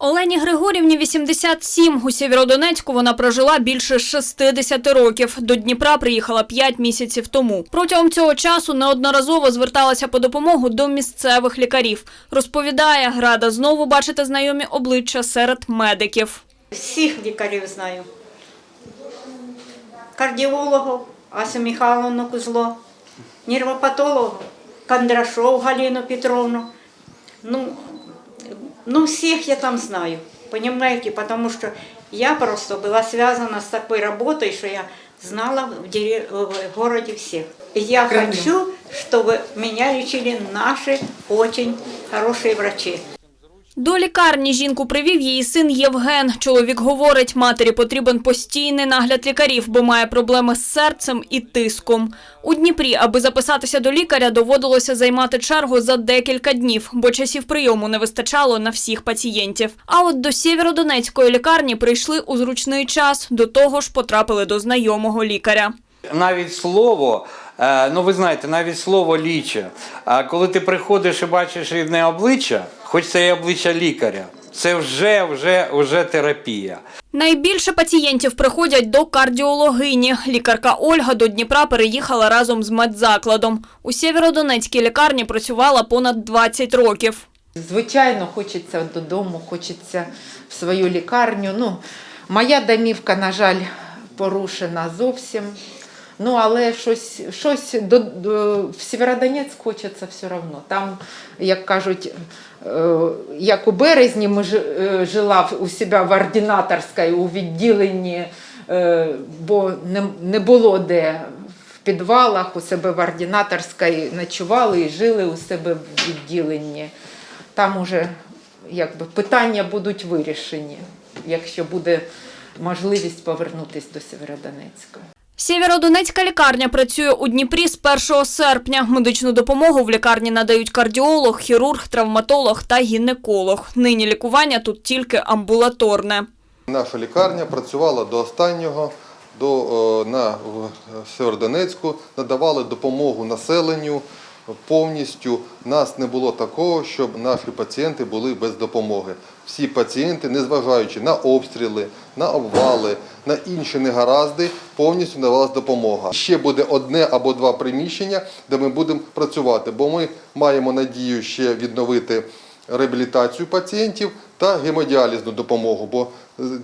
Олені Григорівні 87. У Сєвєродонецьку вона прожила більше 60 років. До Дніпра приїхала 5 місяців тому. Протягом цього часу неодноразово зверталася по допомогу до місцевих лікарів. Розповідає, рада знову бачити знайомі обличчя серед медиків. Всіх лікарів знаю. Кардіологів Асю Михайловну Кузло, нервопатологів Кондрашов Галину Петровну. Ну, ну, всех я там знаю, понимаете, потому что я просто была связана с такой работой, что я знала в, дерев... в городе всех. Я хочу, чтобы меня лечили наши очень хорошие врачи. До лікарні жінку привів її син Євген. Чоловік говорить, матері потрібен постійний нагляд лікарів, бо має проблеми з серцем і тиском. У Дніпрі, аби записатися до лікаря, доводилося займати чергу за декілька днів, бо часів прийому не вистачало на всіх пацієнтів. А от до Сєвєродонецької лікарні прийшли у зручний час. До того ж, потрапили до знайомого лікаря. Навіть слово, е, ну ви знаєте, навіть слово ліче. А коли ти приходиш і бачиш рідне обличчя, хоч це і обличчя лікаря, це вже, вже, вже терапія. Найбільше пацієнтів приходять до кардіологині. Лікарка Ольга до Дніпра переїхала разом з медзакладом. У Сєвєродонецькій лікарні працювала понад 20 років. Звичайно, хочеться додому, хочеться в свою лікарню. Ну, моя домівка, на жаль, порушена зовсім. Ну, але щось, щось до, до, в Сєвєродонецьк хочеться все одно. Там, як кажуть, е, як у березні ми е, жила у себе в ординаторській, у відділенні, е, бо не, не було де в підвалах, у себе в ординаторській ночували і жили у себе в відділенні. Там уже якби, питання будуть вирішені, якщо буде можливість повернутися до Сєвєродонецька. Сєвєродонецька лікарня працює у Дніпрі з 1 серпня. Медичну допомогу в лікарні надають кардіолог, хірург, травматолог та гінеколог. Нині лікування тут тільки амбулаторне. Наша лікарня працювала до останнього, до, е, на, Сєвєродонецьку, надавали допомогу населенню повністю. Нас не було такого, щоб наші пацієнти були без допомоги. Всі пацієнти, незважаючи на обстріли, на обвали, на інші негаразди, повністю надавалась допомога. Ще буде одне або два приміщення, де ми будемо працювати, бо ми маємо надію ще відновити реабілітацію пацієнтів та гемодіалізну допомогу, бо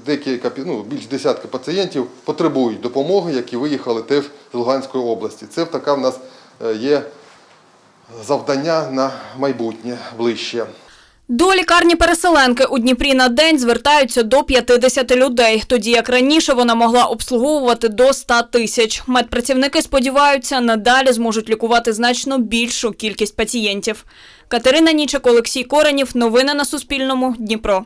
декілька ну, більш десятка пацієнтів потребують допомоги, які виїхали теж з Луганської області. Це така в нас е, є завдання на майбутнє ближче. До лікарні переселенки у Дніпрі на день звертаються до 50 людей, тоді як раніше вона могла обслуговувати до 100 тисяч. Медпрацівники сподіваються, надалі зможуть лікувати значно більшу кількість пацієнтів. Катерина Нічик, Олексій Коренів. Новини на Суспільному. Дніпро.